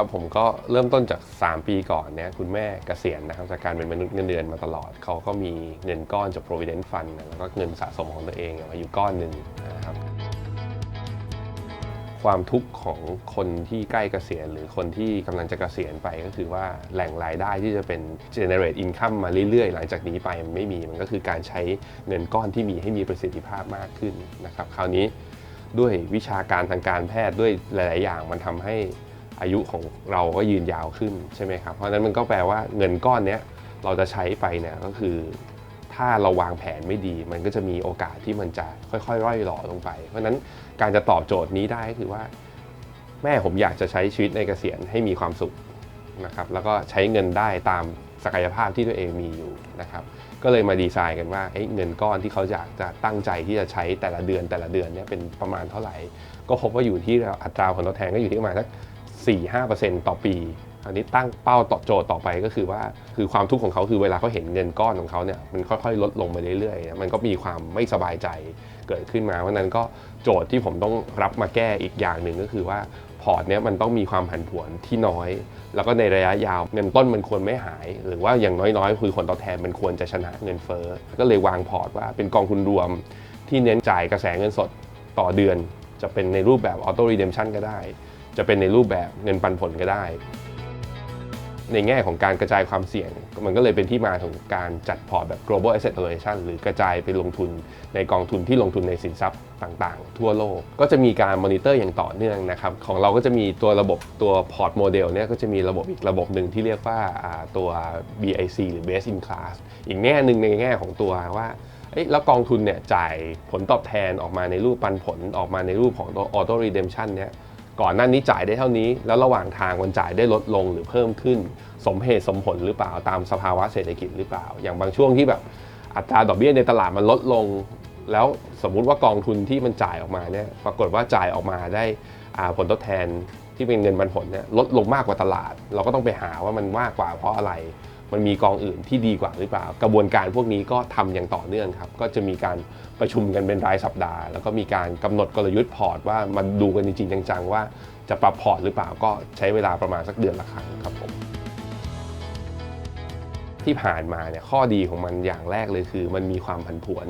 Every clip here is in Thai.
ครับผมก็เริ่มต้นจาก 3 ปีก่อนเนี่ยคุณแม่เกษียณนะครับจากการเป็นมนุษย์เงินเดือนมาตลอดเขาก็มีเงินก้อนจาก provident fund นะแล้วก็เงินสะสมของตัวเองมาอยู่ก้อนหนึ่งนะครับความทุกข์ของคนที่ใกล้เกษียณหรือคนที่กำลังจะเกษียณไปก็คือว่าแหล่งรายได้ที่จะเป็น generate income มาเรื่อยๆ หลังจากนี้ไปมันไม่มีมันก็คือการใช้เงินก้อนที่มีให้มีประสิทธิภาพมากขึ้นนะครับ คราวนี้ด้วยวิชาการทางการแพทย์ด้วยหลาย ๆ อย่างมันทำให้ อายุของเราก็ยืนยาวขึ้นใช่ไหมครับ เพราะฉะนั้นมันก็แปลว่าเงินก้อนเนี้ยเราจะใช้ไปเนี่ยก็คือ ถ้าเราวางแผนไม่ดี มันก็จะมีโอกาสที่มันจะค่อยๆ ร่อยหล่อลงไป เพราะฉะนั้นการจะตอบโจทย์นี้ได้ก็คือว่า แม่ผมอยากจะใช้ชีวิตในเกษียณให้มีความสุขนะครับแล้วก็ใช้เงินได้ตามศักยภาพที่ตัวเองมีอยู่นะครับก็เลยมาดีไซน์กันว่าเเงินก้อนที่เขาอยากจะตั้งใจที่จะใช้แต่ละเดือนแต่ละเดือนเนี่ยเป็นประมาณเท่าไหร่ ก็พบว่าอยู่ที่อัตราผลตอบแทนก็อยู่ที่ประมาณสัก 4-5%ต่อปี อันนี้ตั้งเป้าต่อโจทย์ต่อไปก็คือว่าคือความทุกข์ของเขาคือเวลาเขาเห็นเงินก้อนของเขาเนี่ยมันค่อยๆ ลดลงไปเรื่อยๆ มันก็มีความไม่สบายใจเกิดขึ้นมาเพราะนั้นก็โจทย์ที่ผมต้องรับมาแก้อีกอย่างหนึ่งก็คือว่าพอร์ตเนี้ยมันต้องมีความผันผวนที่น้อย แล้วก็ในระยะยาวเงินต้นมันควรไม่หาย หรือว่าอย่างน้อยๆ คือผลตอบแทนมันควรจะชนะเงินเฟ้อก็เลยวางพอร์ตว่าเป็นกองทุนรวมที่เน้นจ่ายกระแสเงินสดต่อเดือน จะเป็นในรูปแบบออโต้รีเดมชันก็ได้ จะเป็นในรูปแบบเงินปันผลก็ได้ ในแง่ของการกระจายความเสี่ยง มันก็เลยเป็นที่มาของการจัดพอร์ตแบบ global asset allocation หรือกระจายไปลงทุนในกองทุนที่ลงทุนในสินทรัพย์ต่างๆ ทั่วโลก ก็จะมีการมอนิเตอร์อย่างต่อเนื่องนะครับ ของเราก็จะมีตัวระบบตัวพอร์ตโมเดลเนี่ยก็จะมีระบบอีกระบบหนึ่งที่เรียกว่าตัว BIC หรือ Best in Class อีกแง่หนึ่งในแง่ของตัวว่าแล้วกองทุนเนี่ยจ่ายผลตอบแทนออกมาในรูปปันผลออกมาในรูปของตัว auto redemption เนี่ย ก่อนหน้านี้จ่ายได้เท่านี้ แล้วระหว่างทางมันจ่ายได้ลดลงหรือเพิ่มขึ้น สมเหตุสมผลหรือเปล่าตามสภาวะเศรษฐกิจหรือเปล่า อย่างบางช่วงที่แบบอัตราดอกเบี้ยในตลาดมันลดลง แล้วสมมุติว่ากองทุนที่มันจ่ายออกมาเนี่ยปรากฏว่าจ่ายออกมาได้อ่าผลตอบแทนที่เป็นเงินปันผลเนี่ยลดลงมากกว่าตลาด เราก็ต้องไปหาว่ามันมากกว่าเพราะอะไร มันมีกองอื่นที่ดีกว่าหรือเปล่า กระบวนการพวกนี้ก็ทำอย่างต่อเนื่องครับ ก็จะมีการประชุมกันเป็นรายสัปดาห์ แล้วก็มีการกำหนดกลยุทธ์พอร์ตว่ามาดูกันจริงๆจังๆว่าจะปรับพอร์ตหรือเปล่าก็ใช้เวลาประมาณสักเดือนละครั้งครับผมที่ผ่านมาเนี่ยข้อดีของมันอย่างแรกเลยคือ มันมีความผันผวน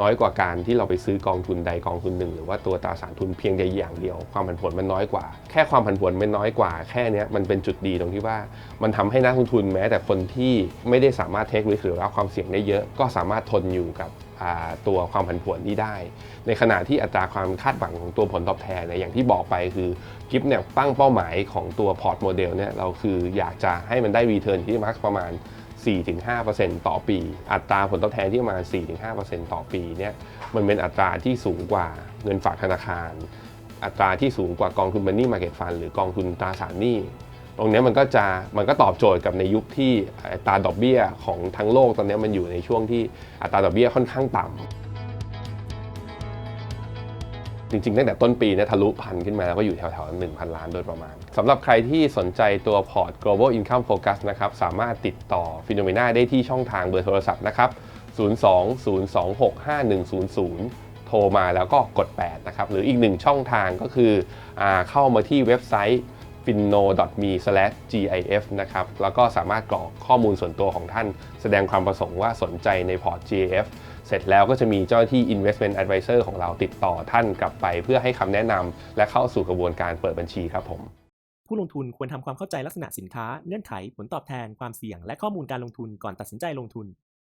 น้อยกว่าการที่เราไปซื้อกองทุนใดกองทุนหนึ่ง หรือว่าตัวตราสารทุนเพียงใดอย่างเดียว ความผันผวนมันน้อยกว่า แค่ความผันผวนมันน้อยกว่า แค่นี้มันเป็นจุดดีตรงที่ว่า มันทำให้นักลงทุนแม้ แต่คนที่ไม่ได้สามารถเทคริสหรือรับความเสี่ยงได้เยอะ ก็สามารถทนอยู่กับตัวความผันผวนนี้ได้ ในขณะที่อัตราความคาดหวังของตัวผลตอบแทนเนี่ยอย่างที่บอกไปคือกิฟเนี่ยตั้งเป้าหมายของตัวพอร์ตโมเดลเนี่ยเราคืออยากจะให้มันได้รีเทิร์นที่มักประมาณ 4-5%ต่อปี อัตราผลตอบแทนที่ประมาณ 4-5%ต่อปีเนี่ยมันเป็นอัตราที่สูงกว่าเงินฝากธนาคาร อัตราที่สูงกว่ากองทุนมันนี่มาเก็ตฟันหรือกองทุนตราสารหนี้ตรงนี้มันก็จะมันก็ตอบโจทย์กับในยุคที่อัตราดอกเบี้ยของทั้งโลกตอนนี้มันอยู่ในช่วงที่อัตราดอกเบี้ยค่อนข้างต่ำ จริงๆ ตั้งแต่ต้นปีเนี่ยทะลุพันขึ้นมาแล้วก็อยู่แถวๆ1,000ล้านโดยประมาณสำหรับใครที่สนใจตัวพอร์ต global income focus นะครับสามารถติดต่อฟิโนเมนาได้ที่ช่องทางเบอร์โทรศัพท์นะครับ02-026-5100 โทรมาแล้วก็กด 8 นะครับ หรืออีกหนึ่งช่องทางก็คืออเข้ามาที่เว็บไซต์ finno.me/gif นะครับ แล้วก็สามารถกรอกข้อมูลส่วนตัวของท่าน แสดงความประสงค์ว่าสนใจในพอร์ต GIF เสร็จแล้วก็จะมีเจ้าที่ investment advisor ของเราติดต่อท่านกลับไป เพื่อให้คำแนะนำและเข้าสู่กระบวนการเปิดบัญชีครับผมผู้ลงทุนควรทำความเข้าใจลักษณะสินค้า เงื่อนไข ผลตอบแทน ความเสี่ยง และข้อมูลการลงทุนก่อนตัดสินใจลงทุน